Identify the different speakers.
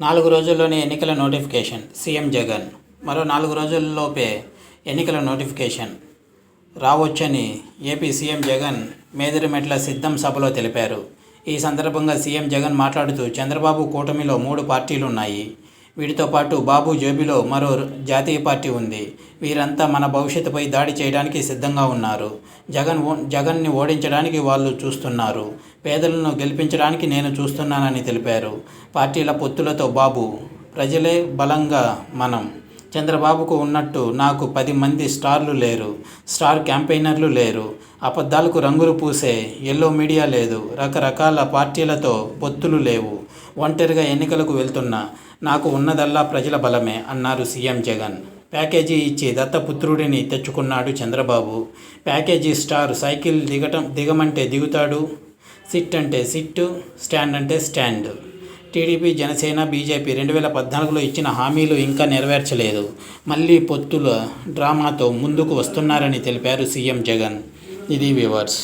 Speaker 1: నాలుగు రోజుల్లోనే ఎన్నికల నోటిఫికేషన్ సీఎం జగన్. మరో నాలుగు రోజుల్లోపే ఎన్నికల నోటిఫికేషన్ రావచ్చని ఏపీ సీఎం జగన్ మేదిరిమెట్ల సిద్ధం సభలో తెలిపారు. ఈ సందర్భంగా సీఎం జగన్ మాట్లాడుతూ చంద్రబాబు కూటమిలో మూడు పార్టీలు ఉన్నాయి వీటితో పాటు బాబు జేబులో మరో జాతీయ పార్టీ ఉంది. వీరంతా మన భవిష్యత్తుపై దాడి చేయడానికి సిద్ధంగా ఉన్నారు. జగన్ ఓ- జగన్ని ఓడించడానికి వాళ్ళు చూస్తున్నారు. పేదలను గెలిపించడానికి నేను చూస్తున్నానని తెలిపారు. పార్టీల పొత్తులతో బాబు ప్రజలే బలంగా మనం. చంద్రబాబుకు ఉన్నట్టు నాకు పది మంది స్టార్లు లేరు. స్టార్ క్యాంపెయినర్లు లేరు. అబద్ధాలకు రంగులు పూసే ఎల్లో మీడియా లేదు. రకరకాల పార్టీలతో పొత్తులు లేవు. ఒంటరిగా ఎన్నికలకు వెళ్తున్నా నాకు ఉన్నదల్లా ప్రజల బలమే అన్నారు సీఎం జగన్. ప్యాకేజీ ఇచ్చి దత్తపుత్రుడిని తెచ్చుకున్నాడు చంద్రబాబు. ప్యాకేజీ స్టార్ సైకిల్ దిగటం దిగమంటే దిగుతాడు. సిట్ అంటే సిట్టు స్టాండ్ అంటే స్టాండ్. టీడీపీ జనసేన బీజేపీ రెండు వేల పద్నాలుగులో ఇచ్చిన హామీలు ఇంకా నెరవేర్చలేదు. మళ్ళీ పొత్తుల డ్రామాతో ముందుకు వస్తున్నారని తెలిపారు సీఎం జగన్. ఇది వివర్స్.